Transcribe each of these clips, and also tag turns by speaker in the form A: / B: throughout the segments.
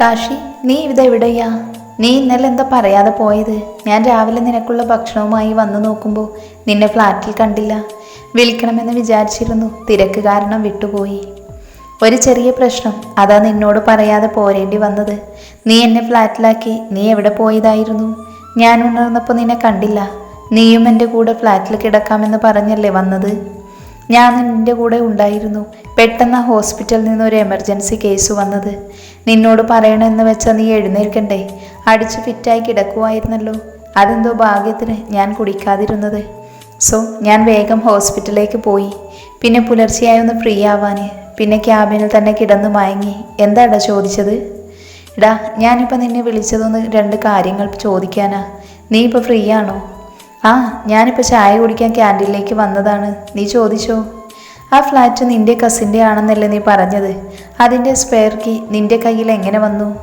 A: കാശി നീ ഇതെവിടെയാ? നീ ഇന്നലെ എന്താ പറയാതെ പോയത്? ഞാൻ രാവിലെ നിനക്കുള്ള ഭക്ഷണവുമായി വന്നു നോക്കുമ്പോൾ നിന്നെ ഫ്ലാറ്റിൽ കണ്ടില്ല. വിളിക്കണമെന്ന് വിചാരിച്ചിരുന്നു തിരക്ക് കാരണം വിട്ടുപോയി. ഒരു ചെറിയ പ്രശ്നം അതാ നിന്നോട് പറയാതെ പോരേണ്ടി വന്നത്. നീ എന്നെ ഫ്ലാറ്റിലാക്കി നീ എവിടെ പോയതായിരുന്നു? ഞാൻ ഉണർന്നപ്പോൾ നിന്നെ കണ്ടില്ല. നീയും എന്റെ കൂടെ ഫ്ലാറ്റിൽ കിടക്കാമെന്ന് പറഞ്ഞല്ലേ വന്നത്? ഞാൻ നിന്റെ കൂടെ ഉണ്ടായിരുന്നു. പെട്ടെന്ന് ഹോസ്പിറ്റലിൽ നിന്ന് ഒരു എമർജൻസി കേസ് വന്നത്. നിന്നോട് പറയണമെന്ന് വെച്ചാൽ നീ എഴുന്നേൽക്കണ്ടേ? അടിച്ച് ഫിറ്റായി കിടക്കുമായിരുന്നല്ലോ അതെന്തോ ഭാഗ്യത്തിന് ഞാൻ കുടിക്കാതിരുന്നത്. സോ ഞാൻ വേഗം ഹോസ്പിറ്റലിലേക്ക് പോയി. പിന്നെ പുലർച്ചെയായി ഒന്ന് ഫ്രീ ആവാൻ പിന്നെ ക്യാബിനിൽ തന്നെ കിടന്ന് മയങ്ങി. എന്താടാ ചോദിച്ചത്? ഇടാ ഞാനിപ്പോൾ നിന്നെ വിളിച്ചതൊന്ന് രണ്ട് കാര്യങ്ങൾ ചോദിക്കാനാ. നീ ഇപ്പോൾ ഫ്രീ ആണോ ആ ഞാനിപ്പോൾ ചായ കുടിക്കാൻ ക്യാന്റീനിലേക്ക് വന്നതാണ്. നീ ചോദിച്ചോ? ആ ഫ്ലാറ്റ് നിന്റെ കസിന്റെ ആണെന്നല്ലേ നീ പറഞ്ഞത്. അതിന്റെ സ്പെയർ കീ നിന്റെ കയ്യിൽ എങ്ങനെ വന്നു?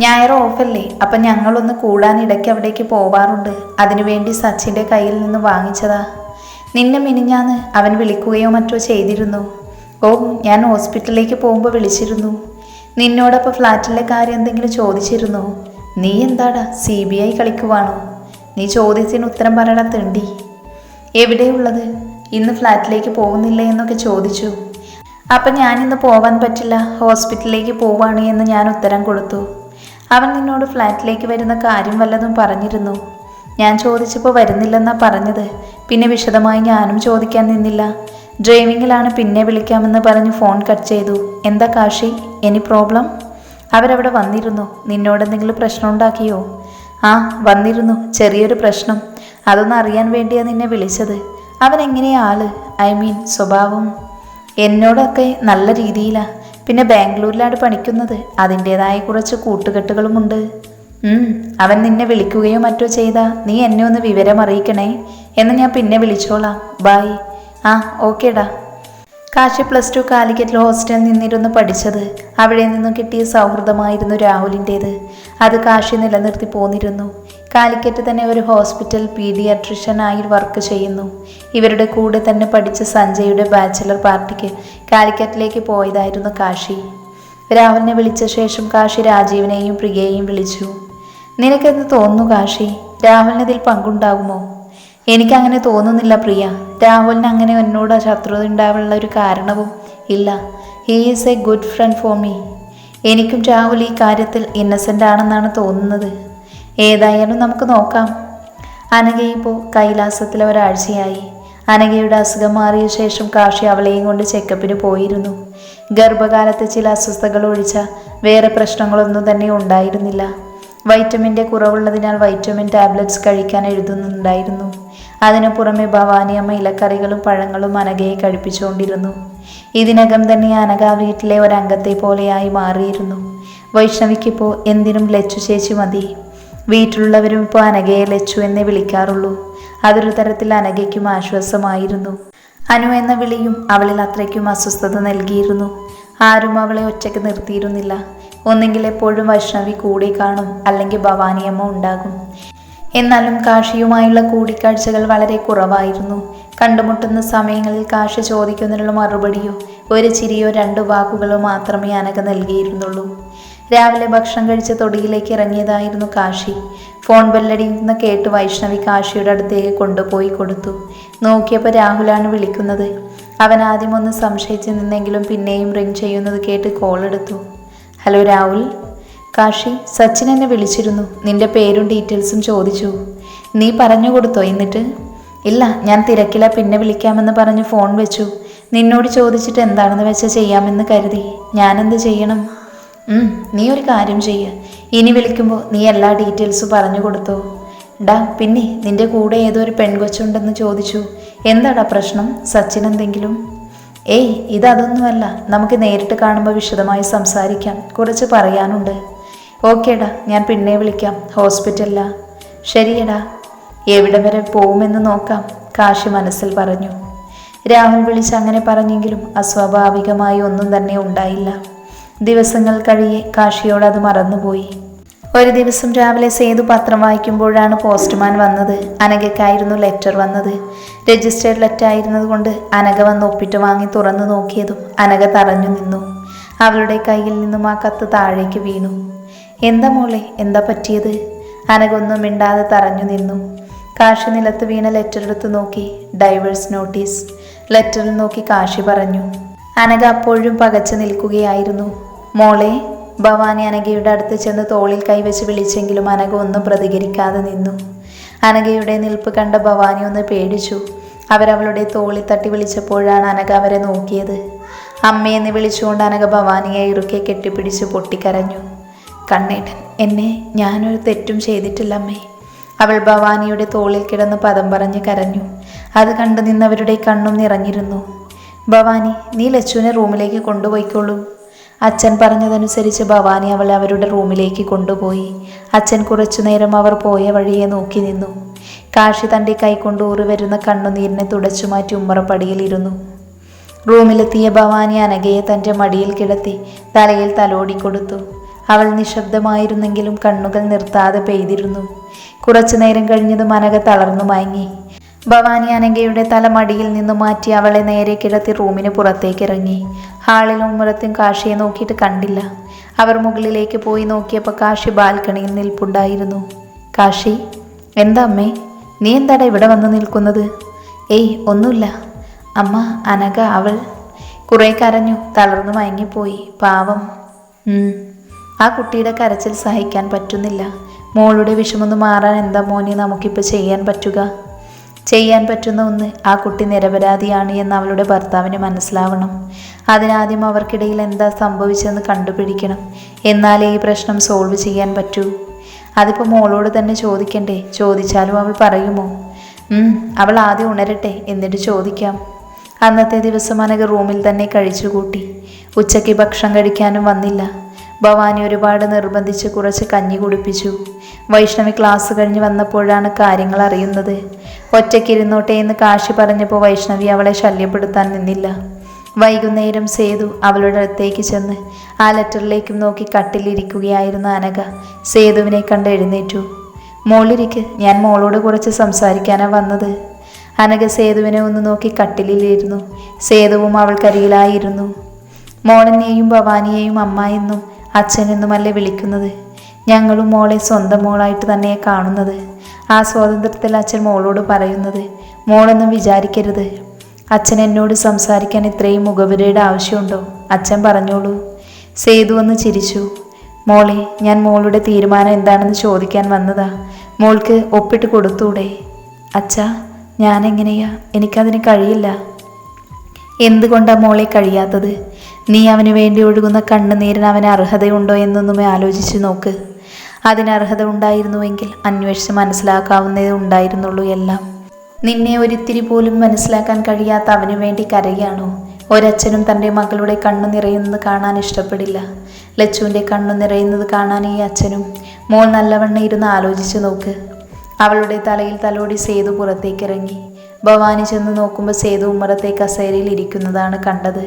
A: ഞായർ ഓഫല്ലേ അപ്പം ഞങ്ങളൊന്ന് കൂടാൻ ഇടയ്ക്ക് അവിടേക്ക് പോവാറുണ്ട്. അതിനുവേണ്ടി സച്ചിന്റെ കയ്യിൽ നിന്ന് വാങ്ങിച്ചതാ. നിന്നെ മിനിഞ്ഞാന്ന് അവൻ വിളിക്കുകയോ മറ്റോ ചെയ്തിരുന്നു. ഓ ഞാൻ ഹോസ്പിറ്റലിലേക്ക് പോകുമ്പോൾ വിളിച്ചിരുന്നു. നിന്നോടൊപ്പം ഫ്ലാറ്റിലെ കാര്യം എന്തെങ്കിലും ചോദിച്ചിരുന്നു. നീ എന്താടാ സി ബി ഐ കളിക്കുവാണോ? നീ ചോദ്യത്തിന് ഉത്തരം പറയണ തിണ്ടി. എവിടെയുള്ളത് ഇന്ന് ഫ്ലാറ്റിലേക്ക് പോകുന്നില്ല എന്നൊക്കെ ചോദിച്ചു. അപ്പം ഞാനിന്ന് പോവാൻ പറ്റില്ല. ഹോസ്പിറ്റലിലേക്ക് പോവാണ് എന്ന് ഞാൻ ഉത്തരം കൊടുത്തു. അവൻ നിന്നോട് ഫ്ലാറ്റിലേക്ക് വരുന്ന കാര്യം വല്ലതും പറഞ്ഞിരുന്നു. ഞാൻ ചോദിച്ചപ്പോൾ വരുന്നില്ലെന്നാ പറഞ്ഞത്. പിന്നെ വിശദമായി ഞാനും ചോദിക്കാൻ നിന്നില്ല. ഡ്രൈവിങ്ങിലാണ് പിന്നെ വിളിക്കാമെന്ന് പറഞ്ഞ് ഫോൺ കട്ട് ചെയ്തു. എന്താ കാശി? Any problem? അവരവിടെ വന്നിരുന്നു. നിന്നോട് എന്തെങ്കിലും പ്രശ്നം ഉണ്ടാക്കിയോ? ആ വന്നിരുന്നു. ചെറിയൊരു പ്രശ്നം. അതൊന്ന് അറിയാൻ വേണ്ടിയാണ് നിന്നെ വിളിച്ചത്. അവൻ എങ്ങനെയാ ആൾ? ഐ മീൻ സ്വഭാവം. എന്നോടൊക്കെ നല്ല രീതിയിലാ. പിന്നെ ബാംഗ്ലൂരിലാണ് പണിക്കുന്നത്. അതിന്റെതായ കുറച്ച് കൂട്ടുകെട്ടുകളുമുണ്ട്. അവൻ നിന്നെ വിളിക്കുകയോ മറ്റോ ചെയ്താ നീ എന്നെ ഒന്ന് വിവരം അറിയിക്കണേ എന്ന് ഞാൻ പിന്നെ വിളിച്ചോളാം. ബായ് ആ ഓക്കേടാ. കാശി പ്ലസ് ടു കാലിക്കറ്റ് ഹോസ്റ്റലിൽ നിന്നിരുന്ന് പഠിച്ചത്. അവിടെ നിന്നും കിട്ടിയ സൗഹൃദമായിരുന്നു രാഹുലിന്റേത് അത് കാശി നിലനിർത്തി പോന്നിരുന്നു. കാലിക്കറ്റ് തന്നെ ഒരു ഹോസ്പിറ്റൽ പീഡിയാട്രിഷ്യനായി വർക്ക് ചെയ്യുന്നു. ഇവരുടെ കൂടെ തന്നെ പഠിച്ച സഞ്ജയുടെ ബാച്ചിലർ പാർട്ടിക്ക് കാലിക്കറ്റിലേക്ക് പോയതായിരുന്നു കാശി. രാഹുലിനെ വിളിച്ച ശേഷം കാശി രാജീവിനെയും പ്രിയയെയും വിളിച്ചു. നിനക്കെന്ന് തോന്നുന്നു കാശി? രാഹുലിന് ഇതിൽ പങ്കുണ്ടാകുമോ? എനിക്കങ്ങനെ തോന്നുന്നില്ല പ്രിയ. രാഹുലിന് അങ്ങനെ എന്നോട് ശത്രുത ഉണ്ടാവാനുള്ള ഒരു കാരണവും ഇല്ല. He is a good friend for me എനിക്കും രാഹുൽ ഈ കാര്യത്തിൽ ഇന്നസെന്റ് ആണെന്നാണ് തോന്നുന്നത്. ഏതായാലും നമുക്ക് നോക്കാം. അനഘ ഇപ്പോൾ കൈലാസത്തിലെ ഒരാഴ്ചയായി. അനഘയുടെ അസുഖം മാറിയ ശേഷം കാഷി അവളെയും കൊണ്ട് ചെക്കപ്പിന് പോയിരുന്നു. ഗർഭകാലത്തെ ചില അസ്വസ്ഥതകൾ ഒഴിച്ച വേറെ പ്രശ്നങ്ങളൊന്നും തന്നെ ഉണ്ടായിരുന്നില്ല. വൈറ്റമിന്റെ കുറവുള്ളതിനാൽ വൈറ്റമിൻ ടാബ്ലറ്റ്സ് കഴിക്കാൻ എഴുതുന്നുണ്ടായിരുന്നു. അതിനു പുറമെ ഭവാനിയമ്മ ഇലക്കറികളും പഴങ്ങളും അനഘയെ കഴിപ്പിച്ചുകൊണ്ടിരുന്നു. ഇതിനകം തന്നെ അനഘ വീട്ടിലെ ഒരംഗത്തെ പോലെയായി മാറിയിരുന്നു. വൈഷ്ണവിക്കിപ്പോൾ എന്തിനും ലച്ചു ചേച്ചി മതി. വീട്ടിലുള്ളവരും ഇപ്പോൾ അനഘയെ ലച്ചു എന്നേ വിളിക്കാറുള്ളൂ. അതൊരു തരത്തിൽ അനഘയ്ക്കും ആശ്വാസമായിരുന്നു. അനു എന്ന വിളിയും അവളിൽ അത്രയ്ക്കും അസ്വസ്ഥത നൽകിയിരുന്നു. ആരും അവളെ ഒറ്റയ്ക്ക് നിർത്തിയിരുന്നില്ല. ഒന്നെങ്കിൽ എപ്പോഴും വൈഷ്ണവി കൂടെ കാണും അല്ലെങ്കിൽ ഭവാനിയമ്മ ഉണ്ടാകും. എന്നാലും കാഷിയുമായുള്ള കൂടിക്കാഴ്ചകൾ വളരെ കുറവായിരുന്നു. കണ്ടുമുട്ടുന്ന സമയങ്ങളിൽ കാഷി ചോദിക്കുന്നതിനുള്ള മറുപടിയോ ഒരു ചിരിയോ രണ്ടു വാക്കുകളോ മാത്രമേ അനക നൽകിയിരുന്നുള്ളൂ. രാവിലെ ഭക്ഷണം കഴിച്ച തൊടിയിലേക്ക് ഇറങ്ങിയതായിരുന്നു കാശി. ഫോൺ ബെല്ലടിയുന്ന കേട്ട് വൈഷ്ണവി കാശിയുടെ അടുത്തേക്ക് കൊണ്ടുപോയി കൊടുത്തു. നോക്കിയപ്പോൾ രാഹുലാണ് വിളിക്കുന്നത്. അവൻ ആദ്യം ഒന്ന് സംശയിച്ച് നിന്നെങ്കിലും പിന്നെയും റിങ് ചെയ്യുന്നത് കേട്ട് കോൾ എടുത്തു. ഹലോ രാഹുൽ? കാശി സച്ചിൻ എന്നെ വിളിച്ചിരുന്നു. നിന്റെ പേരും ഡീറ്റെയിൽസും ചോദിച്ചു. നീ പറഞ്ഞു കൊടുത്തോ എന്നിട്ട്? ഇല്ല ഞാൻ തിരക്കില പിന്നെ വിളിക്കാമെന്ന് പറഞ്ഞ് ഫോൺ വെച്ചു. നിന്നോട് ചോദിച്ചിട്ട് എന്താണെന്ന് വെച്ചാൽ ചെയ്യാമെന്ന് കരുതി. ഞാനെന്ത് ചെയ്യണം? നീ ഒരു കാര്യം ചെയ്യ. ഇനി വിളിക്കുമ്പോൾ നീ എല്ലാ ഡീറ്റെയിൽസും പറഞ്ഞു കൊടുത്തോ. ഡാ പിന്നെ നിന്റെ കൂടെ ഏതോ ഒരു പെൺകൊച്ചുണ്ടെന്ന് ചോദിച്ചു. എന്താടാ പ്രശ്നം? സച്ചിൻ എന്തെങ്കിലും? ഏയ് ഇതതൊന്നുമല്ല. നമുക്ക് നേരിട്ട് കാണുമ്പോൾ വിശദമായി സംസാരിക്കാം. കുറച്ച് പറയാനുണ്ട്. ഓക്കേടാ ഞാൻ പിന്നെ വിളിക്കാം. ഹോസ്പിറ്റലിലാ. ശരിയടാ. എവിടെ വരെ പോവുമെന്ന് നോക്കാം കാശി മനസ്സിൽ പറഞ്ഞു. രാഹുൽ വിളിച്ച് അങ്ങനെ പറഞ്ഞെങ്കിലും അസ്വാഭാവികമായി ഒന്നും തന്നെ ഉണ്ടായില്ല. ദിവസങ്ങൾ കഴിയെ കാശിയോട് അത് മറന്നുപോയി. ഒരു ദിവസം രാവിലെ സേതു പത്രം വായിക്കുമ്പോഴാണ് പോസ്റ്റ്മാൻ വന്നത്. അനഘയ്ക്കായിരുന്നു ലെറ്റർ വന്നത്. രജിസ്റ്റേർഡ് ലെറ്റർ ആയിരുന്നതുകൊണ്ട് അനക വന്ന് ഒപ്പിട്ട് വാങ്ങി തുറന്നു നോക്കിയതും അനഘ തറഞ്ഞു നിന്നു. അവളുടെ കയ്യിൽ നിന്നും ആ കത്ത് താഴേക്ക് വീണു. എന്താ മോളെ എന്താ പറ്റിയത്? അനകൊന്നും മിണ്ടാതെ തറഞ്ഞു നിന്നു. കാശി നിലത്ത് വീണ ലെറ്റർ എടുത്ത് നോക്കി ഡൈവേഴ്സ് നോട്ടീസ് ലെറ്ററിൽ നോക്കി കാശി പറഞ്ഞു. അനക അപ്പോഴും പകച്ചു നിൽക്കുകയായിരുന്നു. മോളെ ഭവാനി അനഘയുടെ അടുത്ത് ചെന്ന് തോളിൽ കൈവച്ച് വിളിച്ചെങ്കിലും അനഘ ഒന്നും പ്രതികരിക്കാതെ നിന്നു. അനഘയുടെ നിൽപ്പ് കണ്ട ഭവാനി ഒന്ന് പേടിച്ചു. അവരവളുടെ തോളിൽ തട്ടി വിളിച്ചപ്പോഴാണ് അനഘ അവരെ നോക്കിയത്. അമ്മയെന്ന് വിളിച്ചുകൊണ്ട് അനഘ ഭവാനിയെ ഇറുക്കെ കെട്ടിപ്പിടിച്ച് പൊട്ടിക്കരഞ്ഞു. കണ്ണേട്ടൻ എന്നെ ഞാനൊരു തെറ്റും ചെയ്തിട്ടില്ല അമ്മേ അവൾ ഭവാനിയുടെ തോളിൽ കിടന്ന് പദം പറഞ്ഞ് കരഞ്ഞു. അത് കണ്ടു നിന്നവരുടെ കണ്ണും നിറഞ്ഞിരുന്നു. ഭവാനി നീ ലച്ചുവിനെ റൂമിലേക്ക് കൊണ്ടുപോയിക്കോളൂ. അച്ഛൻ പറഞ്ഞതനുസരിച്ച് ഭവാനി അവളെ അവരുടെ റൂമിലേക്ക് കൊണ്ടുപോയി. അച്ഛൻ കുറച്ചുനേരം അവർ പോയ വഴിയെ നോക്കി നിന്നു. കാശി തന്റെ കൈകൊണ്ട് ഊറി വരുന്ന കണ്ണുനീരിനെ തുടച്ചു മാറ്റി ഉമ്മറപ്പടിയിലിരുന്നു റൂമിലെത്തിയ ഭവാനി അനഘയെ തന്റെ മടിയിൽ കിടത്തി തലയിൽ തലോടിക്കൊടുത്തു അവൾ നിശബ്ദമായിരുന്നെങ്കിലും കണ്ണുകൾ നിർത്താതെ പെയ്തിരുന്നു. കുറച്ചു നേരം കഴിഞ്ഞതും അനഘ തളർന്നു മയങ്ങി. ഭവാനി അനഘയുടെ തലമടിയിൽ നിന്നും മാറ്റി അവളെ നേരെ കിടത്തി റൂമിന് പുറത്തേക്ക് ഇറങ്ങി. ഹാളിലും ഉമ്മറത്തും കാശിയെ നോക്കിയിട്ട് കണ്ടില്ല. അവർ മുകളിലേക്ക് പോയി നോക്കിയപ്പോൾ കാശി ബാൽക്കണിയിൽ നിൽപ്പുണ്ടായിരുന്നു. കാശി എന്താ അമ്മേ? നീ എന്താടാ ഇവിടെ വന്ന് നിൽക്കുന്നത്? ഏയ് ഒന്നുമില്ല. അമ്മ അനക അവൾ. കുറേ കരഞ്ഞു തളർന്നു മയങ്ങിപ്പോയി. പാവം. ആ കുട്ടിയുടെ കരച്ചിൽ സഹിക്കാൻ പറ്റുന്നില്ല. മോളുടെ വിഷമൊന്ന് മാറാൻ എന്താ മോനെ നമുക്കിപ്പോൾ ചെയ്യാൻ പറ്റുക? ചെയ്യാൻ പറ്റുന്ന ഒന്ന് ആ കുട്ടി നിരപരാധിയാണ് എന്ന് അവളുടെ ഭർത്താവിന് മനസ്സിലാവണം. അതിനാദ്യം അവർക്കിടയിൽ എന്താ സംഭവിച്ചതെന്ന് കണ്ടുപിടിക്കണം. എന്നാലേ ഈ പ്രശ്നം സോൾവ് ചെയ്യാൻ പറ്റൂ. അതിപ്പോൾ മോളോട് തന്നെ ചോദിക്കണ്ടേ? ചോദിച്ചാലും അവൾ പറയുമോ? അവൾ ആദ്യം ഉണരട്ടെ എന്നിട്ട് ചോദിക്കാം. അന്നത്തെ ദിവസം അനഘ റൂമിൽ തന്നെ കഴിച്ചുകൂട്ടി. ഉച്ചയ്ക്ക് ഭക്ഷണം കഴിക്കാനും വന്നില്ല. ഭവാനി ഒരുപാട് നിർബന്ധിച്ച് കുറച്ച് കഞ്ഞി കുടിപ്പിച്ചു. വൈഷ്ണവി ക്ലാസ് കഴിഞ്ഞ് വന്നപ്പോഴാണ് കാര്യങ്ങൾ അറിയുന്നത്. ഒറ്റയ്ക്കിരുന്നോട്ടെ എന്ന് കാശി പറഞ്ഞപ്പോൾ വൈഷ്ണവി അവളെ ശല്യപ്പെടുത്താൻ നിന്നില്ല. വൈകുന്നേരം സേതു അവളുടെ അടുത്തേക്ക് ചെന്ന് ആ ലെറ്ററിലേക്കും നോക്കി കട്ടിലിരിക്കുകയായിരുന്ന അനഘ. സേതുവിനെ കണ്ട് എഴുന്നേറ്റു. മോളിരിക്ക് ഞാൻ മോളോട് കുറച്ച് സംസാരിക്കാനാണ് വന്നത്. അനഘ സേതുവിനെ ഒന്ന് നോക്കി കട്ടിലിലിരുന്നു. സേതുവും അവൾക്കരികിലായിരുന്നു. മോളനെയും ഭവാനിയെയും അമ്മ എന്നും അച്ഛനെന്നുമല്ലേ വിളിക്കുന്നത്? ഞങ്ങളും മോളെ സ്വന്തം മോളായിട്ട് തന്നെ കാണുന്നത്. ആ സ്വാതന്ത്ര്യത്തിൽ അച്ഛൻ മോളോട് പറയുന്നത് മോളൊന്നും വിചാരിക്കരുത്. അച്ഛൻ എന്നോട് സംസാരിക്കാൻ ഇത്രയും മുഖവരയുടെ ആവശ്യമുണ്ടോ? അച്ഛൻ പറഞ്ഞോളൂ. സേതു ഒന്ന് ചിരിച്ചു. മോളെ ഞാൻ മോളുടെ തീരുമാനം എന്താണെന്ന് ചോദിക്കാൻ വന്നതാ. മോൾക്ക് ഒപ്പിട്ട് കൊടുത്തൂടെ? അച്ഛാ ഞാനെങ്ങനെയാ? എനിക്കതിന് കഴിയില്ല. എന്തുകൊണ്ടാ മോളെ കഴിയാത്തത്? നീ അവന് വേണ്ടി ഒഴുകുന്ന കണ്ണുനീരിന് അവന് അർഹതയുണ്ടോ എന്നൊന്നുമേ ആലോചിച്ച് നോക്ക്. അതിന് അർഹത ഉണ്ടായിരുന്നുവെങ്കിൽ അന്വേഷിച്ച് മനസ്സിലാക്കാവുന്നതേ ഉണ്ടായിരുന്നുള്ളൂ എല്ലാം. നിന്നെ ഒരിത്തിരി പോലും മനസ്സിലാക്കാൻ കഴിയാത്ത അവന് വേണ്ടി കരയാണോ? ഒരച്ഛനും തന്റെ മകളുടെ കണ്ണു നിറയുന്നത് കാണാൻ ഇഷ്ടപ്പെടില്ല. ലച്ചുവിന്റെ കണ്ണു നിറയുന്നത് കാണാൻ ഈ അച്ഛനും. മോൾ നല്ലവണ്ണം ഇരുന്ന് ആലോചിച്ച് നോക്ക്. അവളുടെ തലയിൽ തലോടി സേതു പുറത്തേക്കിറങ്ങി. ഭവാനി ചെന്ന് നോക്കുമ്പോൾ സേതു ഉമ്മറത്തെ കസേരയിൽ ഇരിക്കുന്നതാണ് കണ്ടത്.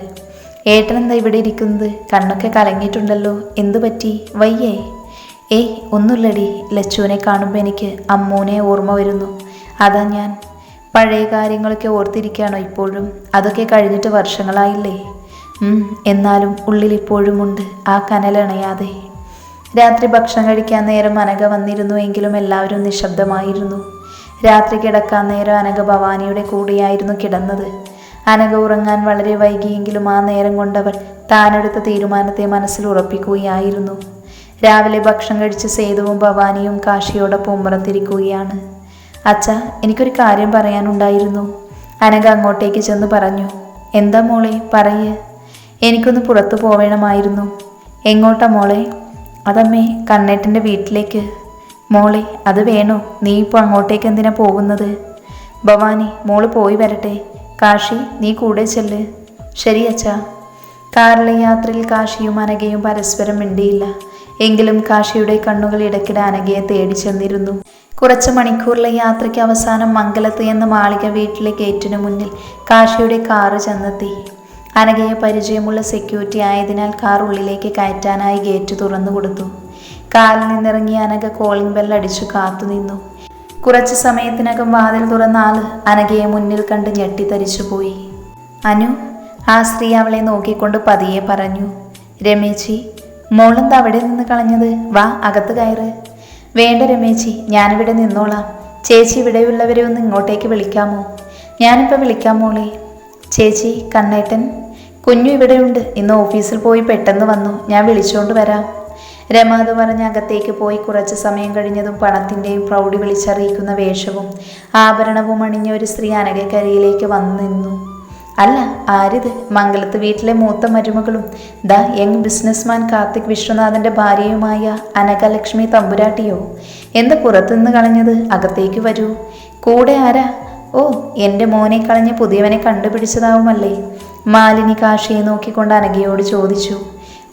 A: ഏട്ടൻ എന്താ ഇവിടെ ഇരിക്കുന്നത്? കണ്ണൊക്കെ കലങ്ങിയിട്ടുണ്ടല്ലോ. എന്തു പറ്റി? വയ്യേ. ഏയ് ഒന്നുമില്ലടി. ലച്ചുവിനെ കാണുമ്പോൾ എനിക്ക് അമ്മൂനെ ഓർമ്മ വരുന്നു. അതാ ഞാൻ. പഴയ കാര്യങ്ങളൊക്കെ ഓർത്തിരിക്കുകയാണോ ഇപ്പോഴും? അതൊക്കെ കഴിഞ്ഞിട്ട് വർഷങ്ങളായില്ലേ? എന്നാലും ഉള്ളിൽ ഇപ്പോഴുമുണ്ട് ആ കനലണയാതെ രാത്രി ഭക്ഷണം കഴിക്കാൻ നേരം അനഘ വന്നിരുന്നു എങ്കിലും എല്ലാവരും നിശബ്ദമായിരുന്നു. രാത്രി കിടക്കാൻ നേരം അനഘ ഭവാനിയുടെ കൂടെയായിരുന്നു കിടന്നത്. അനഘ ഉറങ്ങാൻ വളരെ വൈകിയെങ്കിലും ആ നേരം കൊണ്ടവൾ താനെടുത്ത തീരുമാനത്തെ മനസ്സിൽ ഉറപ്പിക്കുകയായിരുന്നു. രാവിലെ ഭക്ഷണം കഴിച്ച് സേതുവും ഭവാനിയും കാശിയോടൊപ്പം ഉമ്മറത്തിരിക്കുകയാണ് അച്ഛ എനിക്കൊരു കാര്യം പറയാനുണ്ടായിരുന്നു. അനഘ അങ്ങോട്ടേക്ക് ചെന്ന് പറഞ്ഞു എന്താ മോളെ പറയേ. എനിക്കൊന്ന് പുറത്തു പോവേണമായിരുന്നു. എങ്ങോട്ടാ മോളെ? അതമ്മേ കണ്ണേട്ടന്റെ വീട്ടിലേക്ക്. മോളെ അത് വേണോ? നീ ഇപ്പോൾ അങ്ങോട്ടേക്ക് എന്തിനാ പോകുന്നത്? ഭവാനി മോൾ പോയി വരട്ടെ. കാശി നീ കൂടെ ചെല്ല്. ശരി അച്ഛാ. കാറിലെ യാത്രയിൽ കാശിയും അനഘയും പരസ്പരം മിണ്ടിയില്ല. എങ്കിലും കാശിയുടെ കണ്ണുകൾ ഇടയ്ക്കിടെ അനഘയെ തേടി ചെന്നിരുന്നു. കുറച്ച് മണിക്കൂറിലെ യാത്രയ്ക്ക് അവസാനം മംഗലത്ത് എന്ന മാളിക വീട്ടിലെ ഗേറ്റിനു മുന്നിൽ കാശിയുടെ കാറ് ചെന്നെത്തി. അനഘയെ പരിചയമുള്ള സെക്യൂരിറ്റി ആയതിനാൽ കാർ ഉള്ളിലേക്ക് കയറ്റാനായി ഗേറ്റ് തുറന്നു കൊടുത്തു കാറിൽ നിന്നിറങ്ങിയ അനഘ കോളിംഗ് ബെൽ അടിച്ചു കാത്തുനിന്നു കുറച്ച് സമയത്തിനകം വാതിൽ തുറന്ന ആൾ അനഘയെ മുന്നിൽ കണ്ട് ഞെട്ടിത്തരിച്ചുപോയി അനു ആ സ്ത്രീ അവളെ നോക്കിക്കൊണ്ട് പതിയെ പറഞ്ഞു. രമേശി മോളെന്താ അവിടെ നിന്ന് കളഞ്ഞത്? വാ അകത്ത് കയറ്. വേണ്ട രമേച്ചി ഞാനിവിടെ നിന്നോളാം. ചേച്ചി ഇവിടെയുള്ളവരെ ഒന്ന് ഇങ്ങോട്ടേക്ക് വിളിക്കാമോ? ഞാനിപ്പോൾ വിളിക്കാം മോളെ. ചേച്ചി കണ്ണേട്ടൻ? കുഞ്ഞു ഇവിടെയുണ്ട്. ഇന്ന് ഓഫീസിൽ പോയി പെട്ടെന്ന് വന്നു. ഞാൻ വിളിച്ചുകൊണ്ട് വരാം. രമാത് പറഞ്ഞ് അകത്തേക്ക് പോയി കുറച്ച് സമയം കഴിഞ്ഞതും പണത്തിന്റെയും പ്രൗഢി വിളിച്ചറിയിക്കുന്ന വേഷവും ആഭരണവും അണിഞ്ഞ ഒരു സ്ത്രീ അനകക്കരിയിലേക്ക് വന്നു നിന്നു. അല്ല ആരിത്? മംഗലത്ത് വീട്ടിലെ മൂത്ത മരുമകളും. ദ യങ് ബിസിനസ്മാൻ കാർത്തിക് വിശ്വനാഥന്റെ ഭാര്യയുമായ അനകലക്ഷ്മി തമ്പുരാട്ടിയോ? എന്ത് പുറത്തുനിന്ന് കളഞ്ഞത്? അകത്തേക്ക് വരൂ. കൂടെ ആരാ? ഓ എന്റെ മോനെ കളഞ്ഞ് പുതിയവനെ കണ്ടുപിടിച്ചതാവുമല്ലേ? മാലിനി കാശിയെ നോക്കിക്കൊണ്ട് അനഘയോട് ചോദിച്ചു.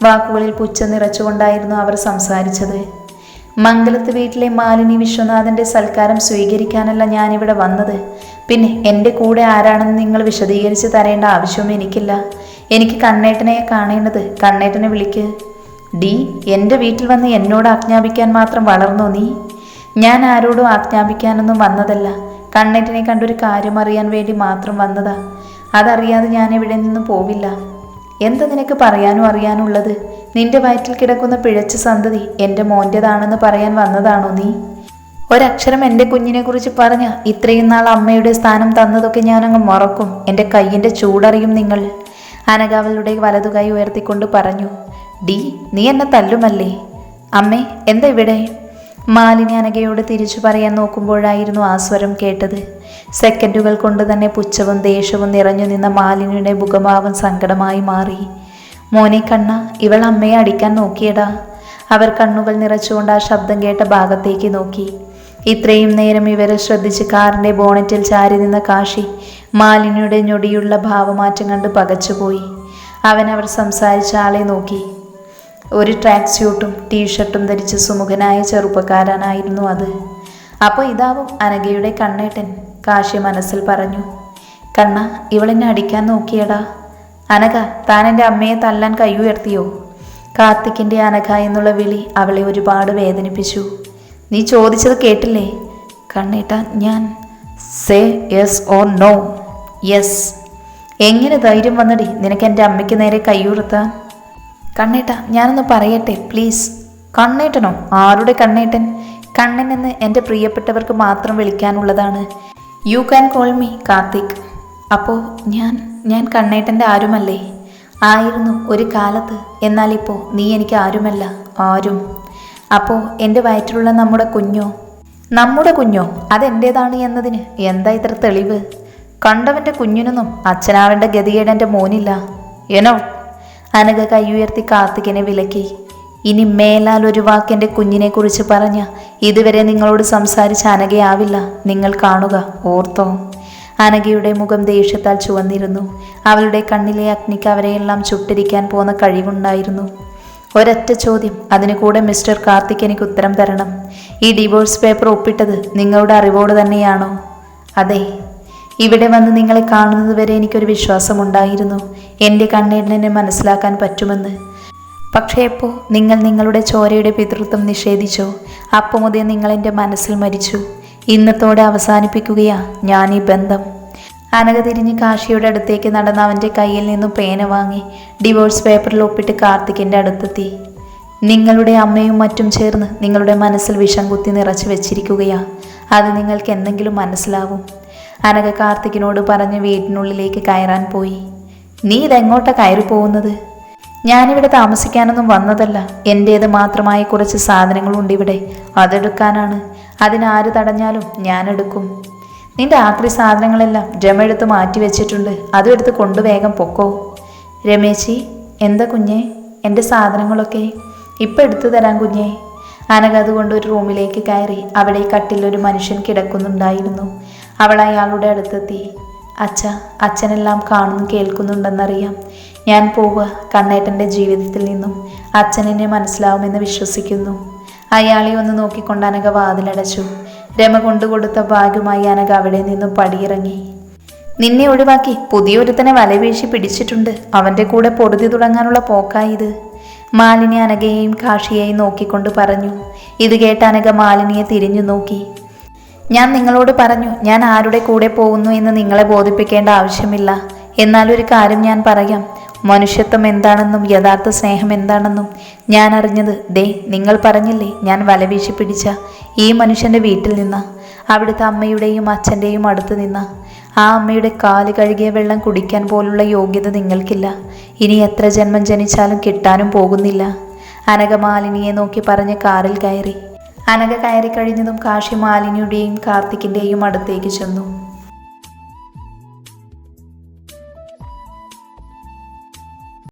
A: വാക്കുകളിൽ പുച്ഛം നിറച്ചുകൊണ്ടായിരുന്നു അവർ സംസാരിച്ചത്. മംഗലത്ത് വീട്ടിലെ മാലിനി വിശ്വനാഥന്റെ സൽക്കാരം സ്വീകരിക്കാനല്ല ഞാനിവിടെ വന്നത്. പിന്നെ എന്റെ കൂടെ ആരാണെന്ന് നിങ്ങൾ വിശദീകരിച്ച് തരേണ്ട ആവശ്യവും എനിക്കില്ല. എനിക്ക് കണ്ണേട്ടനെ കാണേണ്ടത് കണ്ണേട്ടനെ വിളിക്ക്. ഡി എന്റെ വീട്ടിൽ വന്ന് എന്നോട് ആജ്ഞാപിക്കാൻ മാത്രം വളർന്നോ നീ? ഞാൻ ആരോടും ആജ്ഞാപിക്കാനൊന്നും വന്നതല്ല. കണ്ണേട്ടനെ കണ്ടൊരു കാര്യം അറിയാൻ വേണ്ടി മാത്രം വന്നതാ. അതറിയാതെ ഞാൻ ഇവിടെ നിന്നും പോവില്ല. എന്താ നിനക്ക് പറയാനും അറിയാനുള്ളത്? നിന്റെ വയറ്റിൽ കിടക്കുന്ന പിഴച്ച സന്തതി എന്റെ മോന്റെതാണെന്ന് പറയാൻ വന്നതാണോ നീ? ഒരക്ഷരം എന്റെ കുഞ്ഞിനെക്കുറിച്ച് പറഞ്ഞ ഇത്രയും നാൾ അമ്മയുടെ സ്ഥാനം തന്നതൊക്കെ ഞാനങ്ങ് മറക്കും. എന്റെ കയ്യിന്റെ ചൂടറിയും നിങ്ങൾ. അനകാവലുടെ വലതുകൈ ഉയർത്തിക്കൊണ്ട് പറഞ്ഞു ഡി നീ എന്നെ തല്ലുമല്ലേ? അമ്മേ എന്താ ഇവിടെ? മാലിനി തിരിച്ചു പറയാൻ നോക്കുമ്പോഴായിരുന്നു ആ സ്വരം കേട്ടത്. സെക്കൻഡുകൾ കൊണ്ട് തന്നെ പുച്ഛവും ദേഷ്യവും നിറഞ്ഞു നിന്ന മാലിനിയുടെ മുഖഭാവം സങ്കടമായി മാറി. മോനെ കണ്ണ ഇവൾ അമ്മയെ അടിക്കാൻ നോക്കിയടാ. അവർ കണ്ണുകൾ നിറച്ചുകൊണ്ട് ആ ശബ്ദം കേട്ട ഭാഗത്തേക്ക് നോക്കി. ഇത്രയും നേരം ഇവരെ ശ്രദ്ധിച്ച് കാറിന്റെ ബോണറ്റിൽ ചാരി നിന്ന കാശി മാലിനിയുടെ ഞൊടിയുള്ള ഭാവമാറ്റം കണ്ട് പകച്ചുപോയി. അവൻ അവർ സംസാരിച്ച ആളെ നോക്കി. ഒരു ട്രാക്ക് സ്യൂട്ടും ടീഷർട്ടും ധരിച്ച സുമുഖനായ ചെറുപ്പക്കാരനായിരുന്നു അത്. അപ്പോൾ ഇതാവും അനഘയുടെ കണ്ണേട്ടൻ. കാശി മനസ്സിൽ പറഞ്ഞു കണ്ണ ഇവളെന്നെ അടിക്കാൻ നോക്കിയടാ. അനഘ താൻ എന്റെ അമ്മയെ തല്ലാൻ കൈ ഉയർത്തിയോ? കാർത്തിക്കിന്റെ അനഘ എന്നുള്ള വിളി അവളെ ഒരുപാട് വേദനിപ്പിച്ചു. നീ ചോദിച്ചത് കേട്ടില്ലേ? കണ്ണേട്ട ഞാൻ say yes or no. Yes. എങ്ങനെ ധൈര്യം വന്നടി? നിനക്ക് എന്റെ അമ്മയ്ക്ക് നേരെ കൈയുയർത്താൻ കണ്ണേട്ട ഞാനൊന്ന് പറയട്ടെ പ്ലീസ് കണ്ണേട്ടനോ? ആരുടെ കണ്ണേട്ടൻ? കണ്ണൻ എന്ന് എന്റെ പ്രിയപ്പെട്ടവർക്ക് മാത്രം വിളിക്കാനുള്ളതാണ്. You can call me Karthik അപ്പോൾ ഞാൻ ഞാൻ കണ്ണേട്ടന്റെ ആരുമല്ലേ? ആയിരുന്നു ഒരു കാലത്ത് എന്നാൽ ഇപ്പോൾ നീ എനിക്ക് ആരുമല്ല ആരും. അപ്പോൾ എന്റെ വയറ്റിലുള്ള നമ്മുടെ കുഞ്ഞോ? നമ്മുടെ കുഞ്ഞോ? അതെന്റേതാണ് എന്നതിന് എന്താ ഇത്ര തെളിവ്? കണ്ടവന്റെ കുഞ്ഞിനൊന്നും അച്ഛനാവേണ്ട ഗതികേട് മോനില്ല. എനോ അനഘ കൈയുയർത്തി കാർത്തികനെ വിലക്കി. ഇനി മേലാൽ ഒരു വാക്കെന്റെ കുഞ്ഞിനെ കുറിച്ച് പറഞ്ഞ ഇതുവരെ നിങ്ങളോട് സംസാരിച്ച അനഘയാവില്ല. നിങ്ങൾ കാണുക ഓർത്തോ. അനഘയുടെ മുഖം ദേഷ്യത്താൽ ചുവന്നിരുന്നു. അവളുടെ കണ്ണിലെ അഗ്നിക്ക് അവരെയെല്ലാം ചുട്ടിരിക്കാൻ പോന്ന കഴിവുണ്ടായിരുന്നു. ഒരൊറ്റ ചോദ്യം അതിന് കൂടെ മിസ്റ്റർ കാർത്തിക് എനിക്ക് ഉത്തരം തരണം. ഈ ഡിവോഴ്സ് പേപ്പർ ഒപ്പിട്ടത് നിങ്ങളുടെ അറിവോട് തന്നെയാണോ? അതെ. ഇവിടെ വന്ന് നിങ്ങളെ കാണുന്നത് വരെ എനിക്കൊരു വിശ്വാസമുണ്ടായിരുന്നു. എന്റെ കണ്ണീടിനെ മനസ്സിലാക്കാൻ പറ്റുമെന്ന്. പക്ഷേ എപ്പോൾ നിങ്ങൾ നിങ്ങളുടെ ചോരയുടെ പിതൃത്വം നിഷേധിച്ചോ? അപ്പോൾ മുതൽ നിങ്ങൾ എന്റെ മനസ്സിൽ മരിച്ചു. ഇന്നത്തോടെ അവസാനിപ്പിക്കുകയാ ഞാൻ ഈ ബന്ധം. അനക തിരിഞ്ഞ് കാശിയുടെ അടുത്തേക്ക് നടന്ന അവന്റെ കയ്യിൽ നിന്നും പേന വാങ്ങി ഡിവോഴ്സ് പേപ്പറിൽ ഒപ്പിട്ട് കാർത്തികിന്റെ അടുത്തെത്തി. നിങ്ങളുടെ അമ്മയും മറ്റും ചേർന്ന് നിങ്ങളുടെ മനസ്സിൽ വിഷം കുത്തി നിറച്ചു വെച്ചിരിക്കുകയാ. അത് നിങ്ങൾക്ക് എന്തെങ്കിലും മനസ്സിലാവും. അനഘ കാർത്തികിനോട് പറഞ്ഞ് വീടിനുള്ളിലേക്ക് കയറാൻ പോയി. നീ ഇതെങ്ങോട്ടാ കയറി പോകുന്നത്? ഞാനിവിടെ താമസിക്കാനൊന്നും വന്നതല്ല. എന്റേത് മാത്രമായ കുറച്ച് സാധനങ്ങളുണ്ട് ഇവിടെ. അതെടുക്കാനാണ്. അതിനാര് തടഞ്ഞാലും ഞാൻ എടുക്കും. നിന്റെ ആക്രി സാധനങ്ങളെല്ലാം രമ എടുത്ത് മാറ്റി വെച്ചിട്ടുണ്ട്. അതും എടുത്ത് കൊണ്ടുവേഗം പൊക്കോ. രമേശി എന്താ കുഞ്ഞെ? എന്റെ സാധനങ്ങളൊക്കെ ഇപ്പം എടുത്തു തരാം കുഞ്ഞേ. അനഘ അതുകൊണ്ട് ഒരു റൂമിലേക്ക് കയറി അവിടെ കട്ടിലൊരു മനുഷ്യൻ കിടക്കുന്നുണ്ടായിരുന്നു. അവൾ അയാളുടെ അടുത്തെത്തി. അച്ഛ അച്ഛനെല്ലാം കാണുന്നു കേൾക്കുന്നുണ്ടെന്നറിയാം. ഞാൻ പോവുക കണ്ണേട്ടന്റെ ജീവിതത്തിൽ നിന്നും. അച്ഛനെന്നെ മനസ്സിലാവുമെന്ന് വിശ്വസിക്കുന്നു. അയാളെ ഒന്ന് നോക്കിക്കൊണ്ട് അനഘ വാതിലടച്ചു. രമ കൊണ്ടുകൊടുത്ത ഭാഗ്യമായി അനക അവിടെ നിന്നും പടിയിറങ്ങി. നിന്നെ ഒഴിവാക്കി പുതിയൊരുത്തനെ വലവീശി പിടിച്ചിട്ടുണ്ട്. അവന്റെ കൂടെ പൊറുതി തുടങ്ങാനുള്ള പോക്കായത് മാലിനി അനഘയെയും കാഷിയെയും നോക്കിക്കൊണ്ട് പറഞ്ഞു. ഇത് കേട്ട് അനക മാലിനിയെ തിരിഞ്ഞു നോക്കി. ഞാൻ നിങ്ങളോട് പറഞ്ഞു ഞാൻ ആരുടെ കൂടെ പോകുന്നു എന്ന് നിങ്ങളെ ബോധിപ്പിക്കേണ്ട ആവശ്യമില്ല. എന്നാൽ ഒരു കാര്യം ഞാൻ പറയാം. മനുഷ്യത്വം എന്താണെന്നും യഥാർത്ഥ സ്നേഹം എന്താണെന്നും ഞാൻ അറിഞ്ഞത്. ദേ നിങ്ങൾ പറഞ്ഞില്ലേ ഞാൻ വലവീശി പിടിച്ച ഈ മനുഷ്യന്റെ വീട്ടിൽ നിന്ന. അവിടുത്തെ അമ്മയുടെയും അച്ഛന്റെയും അടുത്ത് നിന്ന. ആ അമ്മയുടെ കാൽ കഴുകിയ വെള്ളം കുടിക്കാൻ പോലുള്ള യോഗ്യത നിങ്ങൾക്കില്ല. ഇനി എത്ര ജന്മം ജനിച്ചാലും കിട്ടാനും പോകുന്നില്ല. അനകമാലിനിയെ നോക്കി പറഞ്ഞ് കാറിൽ കയറി. അനഘ കയറി കഴിഞ്ഞതും കാശി മാലിനിയുടെയും കാർത്തിക്കിന്റെയും അടുത്തേക്ക് ചെന്നു.